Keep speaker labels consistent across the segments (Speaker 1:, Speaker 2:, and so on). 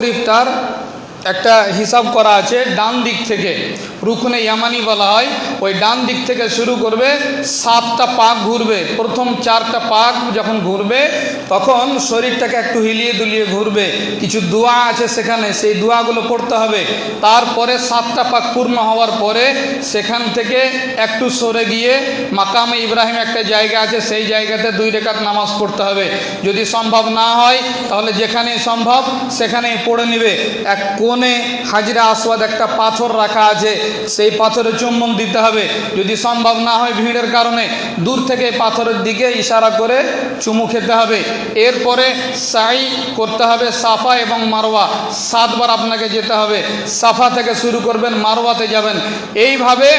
Speaker 1: শরীফটার একটা হিসাব করা আছে ডান দিক থেকে। রুকনে ইয়ামানি বলা হয়, ওই ডান দিক থেকে শুরু করবে, সাতটা পাক ঘুরবে, প্রথম চারটা পাক যখন ঘুরবে, তখন শরীরটাকে একটু হিলিয়ে দুলিয়ে ঘুরবে, কিছু দোয়া আছে সেখানে, সেই দোয়াগুলো পড়তে হবে, তারপরে সাতটা পাক পূর্ণ হওয়ার পরে সেখান থেকে একটু সরে গিয়ে মাকামে ইব্রাহিম একটা জায়গা আছে, সেই জায়গাতে দুই রেখাত নামাজ পড়তে হবে, যদি সম্ভব না হয়, তাহলে যেখানেই সম্ভব সেখানেই পড়ে নেবে, এক কোণে হাজিরা আসওয়াদ একটা পাথর রাখা আছে সেই পাথরে চুম্বন দিতে হবে। যদি সম্ভব না হয় ভিড়ের কারণে, দূর থেকে পাথরের দিকে ইশারা করে চুমু খেতে হবে। এরপরে সাই করতে হবে সাফা এবং মারোয়া সাতবার আপনাকে যেতে হবে। সাফা থেকে শুরু করবেন মারোয়াতে যাবেন। এইভাবে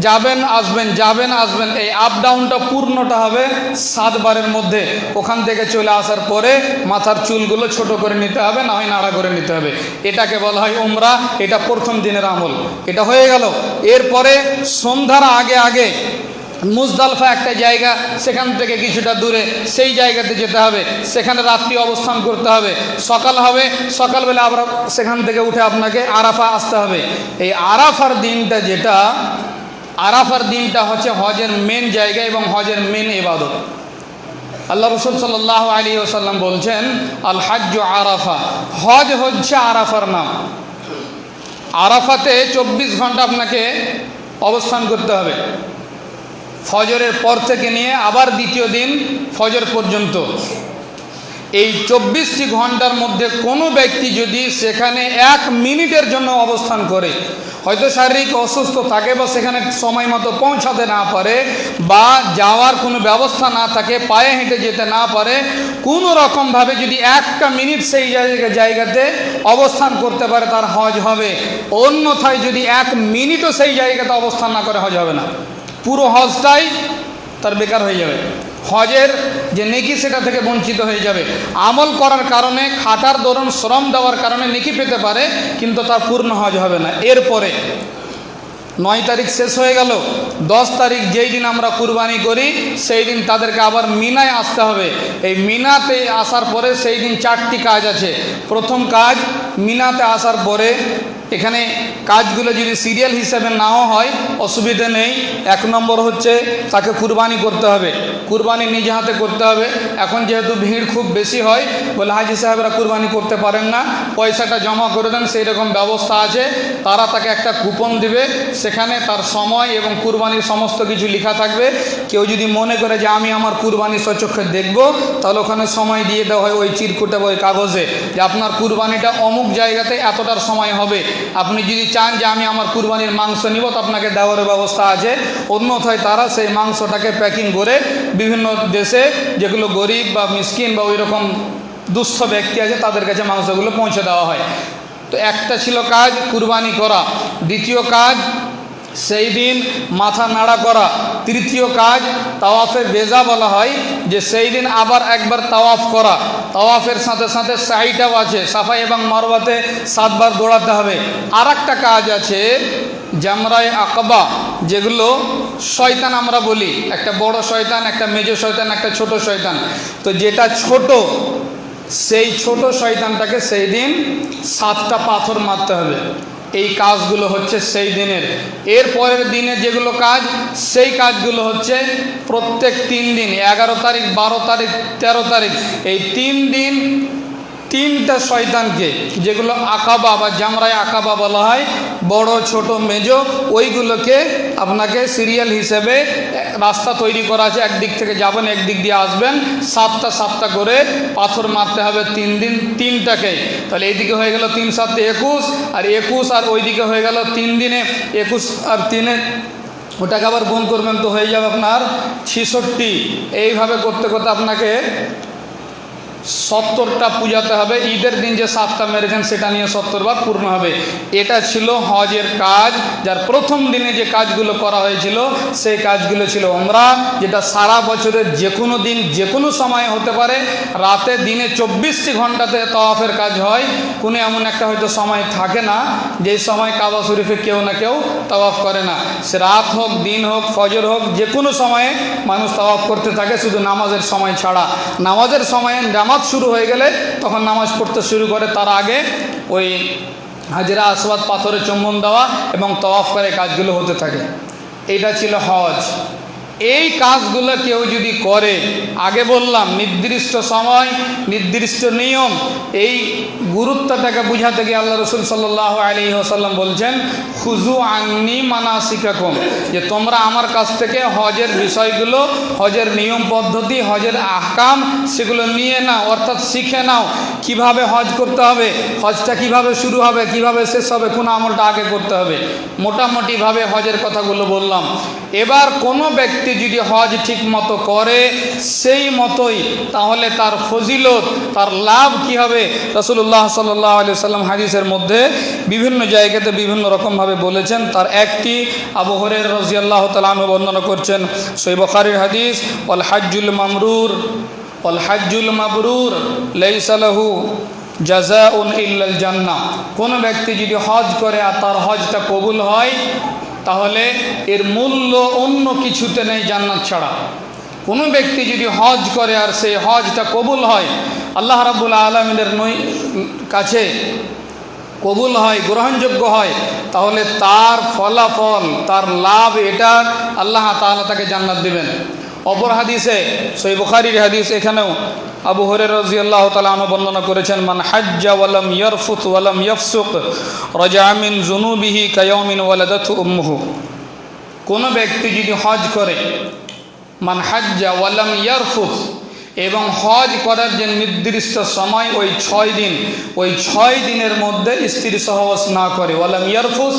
Speaker 1: যাবেন, আসবেন যাবেন, আসবেন। এই আপ ডাউনটা পূর্ণটা হবে সাতবারের মধ্যে। ওখান থেকে চলে আসার পরে মাথার চুলগুলো ছোট করে নিতে হবে, না হয় নাড়া করে নিতে হবে। এটাকে বলা হয় উমরা। এটা প্রথম দিনের আমল। এটা হয়ে গেল। এরপরে সন্ধ্যার আগে আগে মুজদালফা একটা জায়গা, সেখান থেকে কিছুটা দূরে সেই জায়গাতে যেতে হবে। সেখানে রাত্রি অবস্থান করতে হবে। সকাল হবে, সকালবেলা আবার সেখান থেকে উঠে আপনাকে আরাফা আসতে হবে। এই আরাফার দিনটা যেটা, আরাফার দিনটা হচ্ছে হজের মেন জায়গা এবং হজের মেন ইবাদত। আল্লাহ রসুল সাল্লাহ আলী ওসাল্লাম বলছেন আল হাজ্য আরাফা। হজ হচ্ছে আরাফার নাম। আরাফাতে চব্বিশ ঘণ্টা আপনাকে অবস্থান করতে হবে। ফজরের পর থেকে নিয়ে আবার দ্বিতীয় দিন ফজর পর্যন্ত। এই চব্বিশটি ঘণ্টার মধ্যে কোনো ব্যক্তি যদি সেখানে এক মিনিটের জন্য অবস্থান করে হয়তো শারীরিক অসুস্থ থাকে বা সেখানে সময় মতো পৌঁছাতে না পারে বা যাওয়ার কোনো ব্যবস্থা না থাকে, পায়ে হেঁটে যেতে না পারে, কোনো রকমভাবে যদি একটা মিনিট সেই জায়গা জায়গাতে অবস্থান করতে পারে তার হজ হবে। অন্যথায় যদি এক মিনিটও সেই জায়গাতে অবস্থান না করে, হজ হবে না। পুরো হজটাই তার বেকার হয়ে যাবে। হজের যে নেকি সেটা থেকে বঞ্চিত হয়ে যাবে। আমল করার কারণে, খাটার দরুন শ্রম দেওয়ার কারণে নেকি পেতে পারে, কিন্তু তার পূর্ণ হজ হবে না। এরপরে নয় তারিখ শেষ হয়ে গেল। দশ তারিখ যেই দিন আমরা কুরবানি করি, সেই দিন তাদেরকে আবার মিনায় আসতে হবে। এই মিনাতে আসার পরে সেই দিন চারটি কাজ আছে। প্রথম কাজ, মিনাতে আসার পরে এখানে কাজগুলো যদি সিরিয়াল হিসাবে নাও হয়, অসুবিধে নেই। এক নম্বর হচ্ছে তাকে কুরবানি করতে হবে। কুরবানি নিজে হাতে করতে হবে। এখন যেহেতু ভিড় খুব বেশি হয়, বলে হাজি সাহেবরা কুরবানি করতে পারেন না। পয়সাটা জমা করে দেন সেই রকম ব্যবস্থা আছে। তারা তাকে একটা কুপন দিবে। সেখানে তার সময় এবং কুরবানির সমস্ত কিছু লেখা থাকবে। কেউ যদি মনে করে যে আমি আমার কুরবানি সচক্ষে দেখব, তাহলে ওখানে সময় দিয়ে দেওয়া হয় ওই চিরকুটে ওই কাগজে। যে আপনার কুরবানিটা অমুক জায়গাতে এতটার সময় হবে। আপনি যদি চান যে আমি আমার কুরবানির মাংস নিব, তো আপনাকে দেওয়ার ব্যবস্থা আছে। অন্যথায় তারা সেই মাংসটাকে প্যাকিং করে বিভিন্ন দেশে যেগুলো গরিব বা মিসকিন বা ওই রকম দুস্থ ব্যক্তি আছে, তাদের কাছে মাংসগুলো পৌঁছে দেওয়া হয়। তো একটা ছিল কাজ, কুরবানি করা। দ্বিতীয় কাজ সেই দিন মাথা নাড়া করা। তৃতীয় কাজ, তাওয়াফের বেজা বলা হয় যে সেই দিন আবার একবার তাওয়াফ করা। তাওয়াফের সাথে সাথে সাইটাও আছে। সাফাই এবং মারওয়াতে সাতবার দৌড়াতে হবে। আর একটা কাজ আছে, জামরায় আকবা, যেগুলো শয়তান আমরা বলি। একটা বড় শয়তান, একটা মেজো শয়তান, একটা ছোট শয়তান। তো যেটা ছোট, সেই ছোট শয়তানটাকে সেই দিন সাতটা পাথর মারতে হবে। এই কাজগুলো হচ্ছে সেই দিনের। এর পরের দিনে যেগুলো কাজ, সেই কাজগুলো হচ্ছে প্রত্যেক তিন দিন, এগারো তারিখ, বারো তারিখ, তেরো তারিখ। এই তিন দিন তিনটা শয়তানকে, যেগুলো আকাবা বা জামরায় আকাবা বলা হয়, বড়, ছোট, মেজো, ওইগুলোকে আপনাকে সিরিয়াল হিসেবে রাস্তা তৈরি করা আছে। একদিক থেকে যাবেন, একদিক দিয়ে আসবেন, সাতটা সাতটা করে পাথর মারতে হবে তিন দিন তিনটাকে। তাহলে এইদিকে হয়ে গেল তিন, সাতে, একুশ, আর একুশ আর ওইদিকে হয়ে গেল তিন দিনে, একুশ আর তিনে, ওটাকে আবার গুণ করবেন তো হয়ে যাবে আপনার ছিষট্টি। এইভাবে করতে করতে আপনাকে সত্তরটা পূজাতে হবে। ঈদের দিন যে সাতটা মেরেছেন সেটা নিয়ে সত্তর বার পূর্ণ হবে। এটা ছিল হজের কাজ। যার প্রথম দিনে যে কাজগুলো করা হয়েছিল, সেই কাজগুলো ছিল আমরা যেটা সারা বছরের যে কোনো দিন যে কোনো সময় হতে পারে। রাতে দিনে চব্বিশটি ঘন্টাতে তওয়াফের কাজ হয়। কোনো এমন একটা হয়তো সময় থাকে না যেই সময় কাবা শরীফে কেউ না কেউ তওয়াফ করে না। সে রাত হোক, দিন হোক, ফজর হোক যে কোনো সময়ে মানুষ তওয়াফ করতে থাকে, শুধু নামাজের সময় ছাড়া। নামাজের সময়ে নামাজ শুরু হয়ে গেলে তখন নামাজ পড়তে শুরু করে। তার আগে ওই হাজিরা আসবাদ পাথরে চুম্বন দেওয়া এবং তওয়াফ করে কাজগুলো হতে থাকে। এটা ছিল হজ। এই কাজগুলো কেউ যদি করে, আগে বললাম, নির্দিষ্ট সময়, নির্দিষ্ট নিয়ম, এই গুরুত্বটাকে বুঝাতে গিয়ে আল্লাহ রসুল সাল্লাহ আলী ওসাল্লাম বলছেন খুজু আংনি মানা শিকাকুম যে তোমরা আমার কাছ থেকে হজের বিষয়গুলো, হজের নিয়ম পদ্ধতি, হজের আহকাম, সেগুলো নিয়ে নাও, অর্থাৎ শিখে নাও, কীভাবে হজ করতে হবে, হজটা কীভাবে শুরু হবে, কীভাবে শেষ হবে, কোন আমলটা আগে করতে হবে। মোটামুটিভাবে হজের কথাগুলো বললাম। এবার কোনো ব্যক্তি যদি হজ ঠিক মতো করে, সেই মতোই তাহলে তার ফজিলত, তার লাভ কি হবে? রসুল্লাহ সাল্লাহ আলি সাল্লাম হাদিসের মধ্যে বিভিন্ন জায়গাতে বিভিন্ন রকমভাবে বলেছেন। তার একটি, আবু হরের রাজিয়াল্লাহ তালু বর্ণনা করছেন সৈবখারির হাদিস অল হাজুল মামরুর অল হাজুল মাবরুর লেইসালাহু জাজা উন ইল্লাল জান্না কোনো ব্যক্তি যদি হজ করে আর তার হজটা কবুল হয় তাহলে এর মূল্য অন্য কিছুতে নেই জান্নাত ছাড়া। কোনো ব্যক্তি যদি হজ করে আর সেই হজটা কবুল হয়, আল্লাহ রাবুল আলমিনের নই কাছে কবুল হয়, গ্রহণযোগ্য হয়, তাহলে তার ফলাফল, তার লাভ এটা আল্লাহ তাহলে তাকে জান্নাত দিবেন। অপর হাদিসে সই বুখারির হাদিস এখানেও আবু হরে রাজি আল্লাহ তালু বর্ণনা করেছেন, মান হাজ্জা ওয়ালাম ইয়ারফুত ওয়ালাম ইয়ফসুক রজামিন জুনুবিহি কায়মিন ওয়ালাদাথু উম্মুহু। কোনো ব্যক্তি যদি হজ করে, মান হাজ্জা ওয়ালাম ইয়ারফুত এবং হজ করার যে নির্দিষ্ট সময়, ওই ছয় দিন। ওই ছয় দিনের মধ্যে স্ত্রী সহবাস না করে। ওয়ালাম ইয়ারফুস,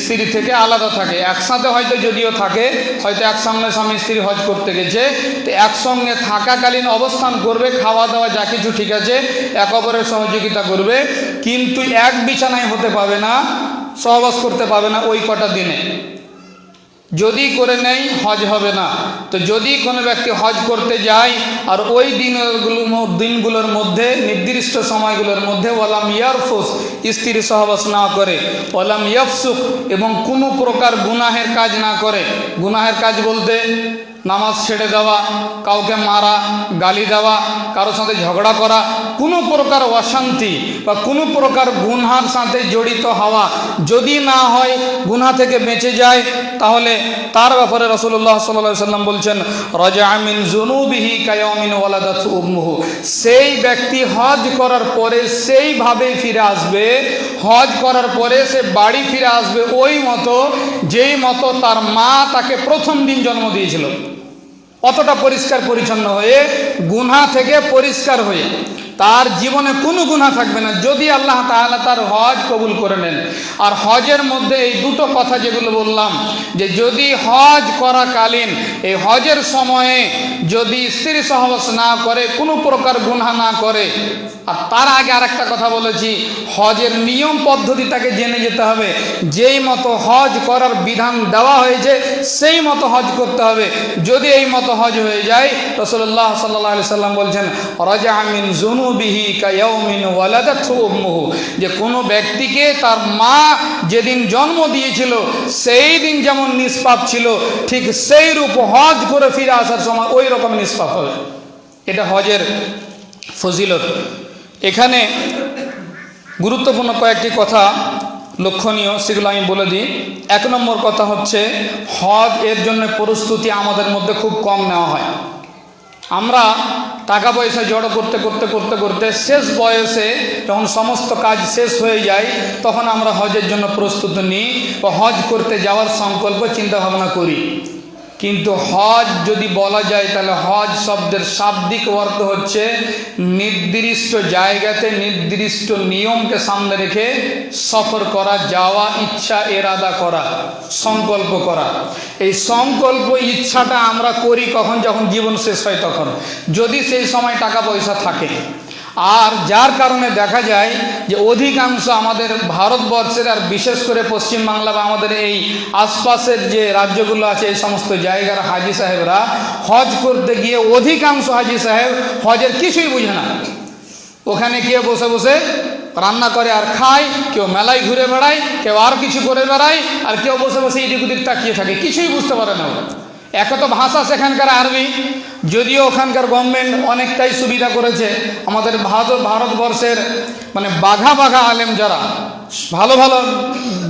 Speaker 1: স্ত্রী থেকে আলাদা থাকে। একসাথে হয়তো যদিও থাকে, হয়তো একসঙ্গে স্বামী স্ত্রী হজ করতে গেছে। তো একসঙ্গে থাকাকালীন অবস্থান করবে খাওয়া দাওয়া যা কিছু ঠিক আছে, এক অপরের সহযোগিতা করবে। কিন্তু এক বিছানায় হতে পাবে না, সহবাস করতে পাবে না ওই কটা দিনে। যদি করে নেই, হজ হবে না। তো যদি কোনো ব্যক্তি হজ করতে যায়, আর ওই দিনগুলো দিনগুলোর মধ্যে, নির্দিষ্ট সময়গুলোর মধ্যে ওলাম ইয়ারফুস, স্ত্রী সহবাস না করে ওলাম ইয়াফসুক এবং কোনো প্রকার গুনাহের কাজ না করে, গুনাহের কাজ বলতে নামাজ ছেড়ে দেওয়া, কাউকে মারা, গালি দেওয়া, কারোর সাথে ঝগড়া করা, কোনো প্রকার অশান্তি বা কোনো প্রকার গুনহার সাথে জড়িত হওয়া যদি না হয়, গুনহা থেকে বেঁচে যায়, তাহলে তার ব্যাপারে রসুল্লাহ সাল্লাহ সাল্লাম বলছেন রজা আমিন জুনুবিহি কায়মিন ওয়ালাদাত উম্মুহু। সেই ব্যক্তি হজ করার পরে সেইভাবেই ফিরে আসবে, হজ করার পরে সে বাড়ি ফিরে আসবে ওই মতো, যেই মতো তার মা তাকে প্রথম দিন জন্ম দিয়েছিল। অতটা পরিষ্কার পরিচ্ছন্ন হয়ে গুনা থেকে পরিষ্কার হয়ে তার জীবনে কোনো গুণা থাকবে না। যদি আল্লাহ তাহলে তার হজ কবুল করে নেন। আর হজের মধ্যে এই দুটো কথা যেগুলো বললাম, যে যদি হজ করাকালীন, এই হজের সময়ে যদি স্ত্রী সহবাস না করে, কোনো প্রকার গুণা না করে আর তার আগে আরেকটা কথা বলেছি, হজের নিয়ম পদ্ধতি তাকে জেনে যেতে হবে। যেই মতো হজ করার বিধান দেওয়া হয়েছে, সেই মতো হজ করতে হবে। যদি এই মতো হজ হয়ে যায় রসল্লাহ সাল্লাহ আলি সাল্লাম বলছেন, রাজা আমিন জুনুবিহি কায়মিন উম্মুহু। যে কোনো ব্যক্তিকে তার মা যেদিন জন্ম দিয়েছিল, সেই দিন যেমন নিষ্পাপ ছিল, ঠিক সেই রূপ হজ করে ফিরে আসার সময় ওই রকম নিষ্পাপ হবে। এটা হজের ফজিলত। এখানে গুরুত্বপূর্ণ কয়েকটি কথা লক্ষণীয়, সেগুলো আমি বলে দিই। এক নম্বর কথা হচ্ছে, হজ এর জন্য প্রস্তুতি আমাদের মধ্যে খুব কম নেওয়া হয়। আমরা টাকা পয়সা জড়ো করতে করতে করতে করতে শেষ বয়সে যখন সমস্ত কাজ শেষ হয়ে যায়, তখন আমরা হজের জন্য প্রস্তুতি নিই বা হজ করতে যাওয়ার সংকল্প, চিন্তা ভাবনা করি। কিন্তু হজ যদি বলা যায়, তাহলে হজ শব্দের শাব্দিক অর্থ হচ্ছে নির্দিষ্ট জায়গাতে নির্দিষ্ট নিয়মকে সামনে রেখে সফর করা, যাওয়া, ইচ্ছা, এরাদা করা, সংকল্প করা। এই সংকল্প, ইচ্ছাটা আমরা করি কখন? যখন জীবন শেষ হয় তখন। যদি সেই সময় টাকা পয়সা থাকে আর যার কারণে দেখা যায় যে অধিকাংশ আমাদের ভারতবর্ষের আর বিশেষ করে পশ্চিমবাংলা বা আমাদের এই আশপাশের যে রাজ্যগুলো আছে, এই সমস্ত জায়গার হাজি সাহেবরা হজ করতে গিয়ে অধিকাংশ হাজি সাহেব হজের কিছুই বুঝে না। ওখানে গিয়ে বসে বসে রান্না করে আর খায়, কেউ মেলায় ঘুরে বেড়ায়, কেউ আর কিছু করে বেড়ায়, আর কেউ বসে বসে এদিক ওদিক তাকিয়ে থাকে, কিছুই বুঝতে পারে না ওরা। একে তো ভাষা সেখানকার আরবি, যদিও ওখানকার গভর্নমেন্ট অনেকটাই সুবিধা করেছে। আমাদের ভারত, ভারতবর্ষের মানে বাঘা বাঘা আলেম যারা, ভালো ভালো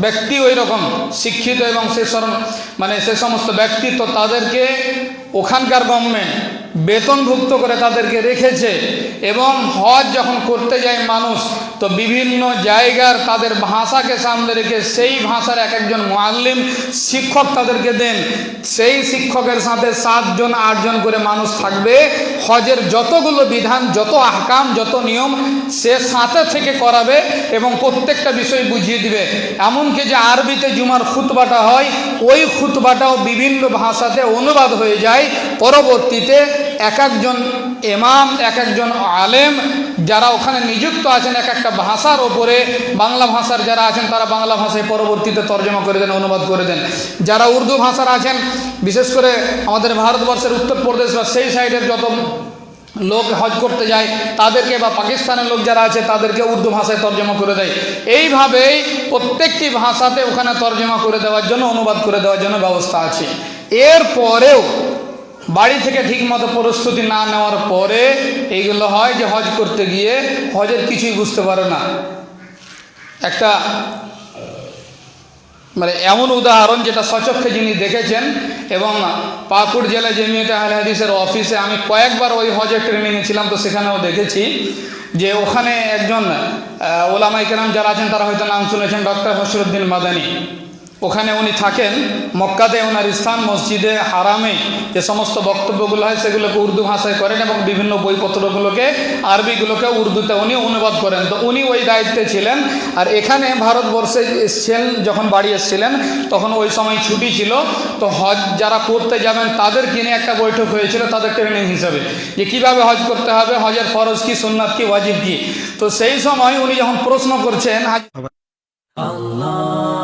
Speaker 1: ব্যক্তি ওই রকম শিক্ষিত এবং সে মানে সে সমস্ত ব্যক্তিত্ব তাদেরকে ওখানকার গভর্নমেন্ট বেতনভুক্ত করে তাদেরকে রেখেছে এবং হজ যখন করতে যায় মানুষ তো বিভিন্ন জায়গার তাদের ভাষাকে সামনে রেখে সেই ভাষার এক একজন মোয়াল্লিম শিক্ষক তাদেরকে দেন। সেই শিক্ষকের সাথে সাতজন, আটজন করে মানুষ থাকবে। হজের যতগুলো বিধান, যত আহকাম, যত নিয়ম সে সাথে থেকে করাবে এবং প্রত্যেকটা বিষয় বুঝিয়ে দিবে। এমনকি যে আরবিতে জুমার খুতবাটা হয়, ওই খুতবাটাও বিভিন্ন ভাষাতে অনুবাদ হয়ে যায়। পরবর্তীতে এক একজন এমাম এক একজন আলেম যারা ওখানে নিযুক্ত আছেন, এক একটা ভাষার ওপরে, বাংলা ভাষার যারা আছেন, তারা বাংলা ভাষায় পরবর্তীতে তর্জমা করে দেন, অনুবাদ করে দেন। যারা উর্দু ভাষার আছেন, বিশেষ করে আমাদের ভারতবর্ষের উত্তরপ্রদেশ বা সেই সাইডের যত লোক হজ করতে যায়, তাদেরকে বা পাকিস্তানের লোক যারা আছে, তাদেরকে উর্দু ভাষায় তর্জমা করে দেয়। এইভাবেই প্রত্যেকটি ভাষাতে ওখানে তর্জমা করে দেওয়ার জন্য, অনুবাদ করে দেওয়ার জন্য ব্যবস্থা আছে। এর পরেও বাড়ি থেকে ঠিকমতো প্রস্তুতি না নেওয়ার পরে এইগুলো হয় যে হজ করতে গিয়ে হজের কিছুই বুঝতে পারে না। একটা মানে এমন উদাহরণ যেটা সচক্ষে যিনি দেখেছেন এবং পাকুড় জেলা জমিয়তে আহলে হাদিসের অফিসে আমি কয়েকবার ওই হজের ট্রেনিংয়ে ছিলাম তো সেখানেও দেখেছি যে ওখানে একজন আহ, ওলামাই যারা আছেন তারা হয়তো নাম শুনেছেন ডক্টর হসরুদ্দিন মাদানি। ওখানে উনি থাকেন, মক্কাতে ওনার স্থান, মসজিদে, হারামে যে সমস্ত বক্তব্যগুলো হয় সেগুলোকে উর্দু ভাষায় করেন এবং বিভিন্ন বইপত্রগুলোকে, আরবিগুলোকে উর্দুতে উনি অনুবাদ করেন। তো উনি ওই দায়িত্বে ছিলেন। আর এখানে ভারতবর্ষে এসছেন, যখন বাড়ি এসেছিলেন, তখন ওই সময় ছুটি ছিল। তো হজ যারা করতে যাবেন, তাদের কিনে একটা বৈঠক হয়েছিল, তাদের ট্রেনিং হিসাবে। যে কীভাবে হজ করতে হবে, হজের ফরজ কি, সুন্নাত কি, ওয়াজিব কি? তো সেই সময় উনি যখন প্রশ্ন করছেন
Speaker 2: Allah